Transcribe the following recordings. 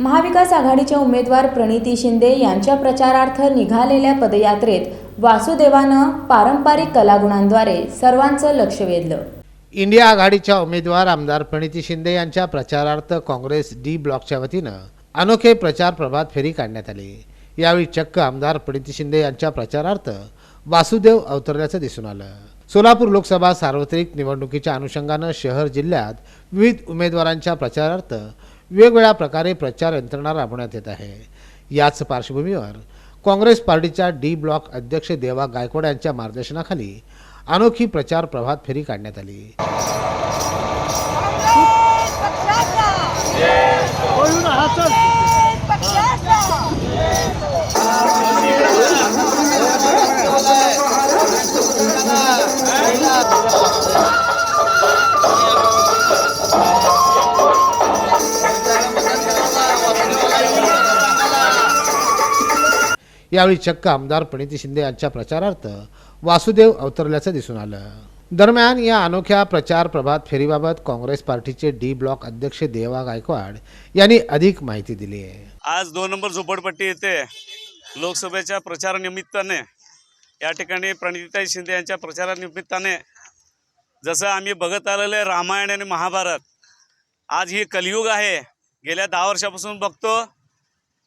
महाविकास आघाडीच्या उमेदवार प्रणिती शिंदे यांच्या प्रचारार्थ निघालेल्या पदयात्रेत वासुदेवानं पारंपरिक कलागुणांद्वारे सर्वांचं लक्ष वेधलं. इंडिया आघाडीच्या उमेदवार आमदार प्रणिती शिंदे यांच्या प्रचारार्थ काँग्रेस डी ब्लॉकच्या वतीनं अनोखे प्रचार प्रभात फेरी काढण्यात आली. यावेळी चक्क आमदार प्रणिती शिंदे यांच्या प्रचारार्थ वासुदेव अवतरल्याचं दिसून आलं. सोलापूर लोकसभा सार्वत्रिक निवडणुकीच्या अनुषंगानं शहर जिल्ह्यात विविध उमेदवारांच्या प्रचारार्थ वेगवेगळ्या प्रकारे प्रचार यंत्रणा राबवण्यात येत आहे. याच पार्श्वभूमीवर काँग्रेस पार्टीच्या डी ब्लॉक अध्यक्ष देवा गायकवाड यांच्या मार्गदर्शनाखाली अनोखी प्रचार प्रभात फेरी काढण्यात आली. यावेळी चक्क आमदार प्रणिती शिंदे यांच्या प्रचारार्थ वासुदेव अवतरल्याचं दिसून आलं. दरम्यान या अनोख्या प्रचार प्रभात फेरीबाबत काँग्रेस पार्टीचे डी ब्लॉक अध्यक्ष देवा गायकवाड यांनी अधिक माहिती दिली आहे. आज दोन नंबर झोपडपट्टी येथे लोकसभेच्या प्रचारानिमित्ताने या ठिकाणी प्रणितीताई शिंदे यांच्या प्रचारानिमित्ताने जसं आम्ही बघत आलेलं आहे रामायण आणि महाभारत आज ही कलियुग आहे. गेल्या दहा वर्षापासून बघतो.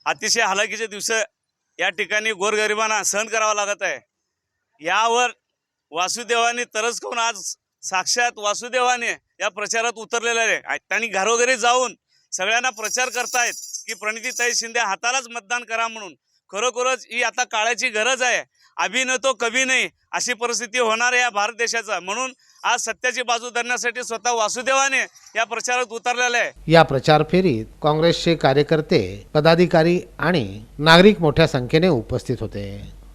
अतिशय हलाखीचे दिवस या ठिकाणी गोरगरिबांना सहन करावं लागत आहे. यावर वासुदेवाने तरस करून आज साक्षात वासुदेवाने या प्रचारात उतरलेले आहे. त्यांनी घरोघरी जाऊन सगळ्यांना प्रचार करतायत की प्रणितीताई शिंदे हातालाच मतदान करा म्हणून. खरोखरच ही आता काळाची गरज आहे. अभिन तो कभी नाही. अशी परिस्थिती होणार आहे या भारत देशाचा. म्हणून आज सत्याची बाजू धरण्यासाठी स्वतः वासुदेवाने या प्रचारात उतरलेला आहे. या प्रचार फेरीत काँग्रेसचे कार्यकर्ते पदाधिकारी आणि नागरिक मोठ्या संख्येने उपस्थित होते.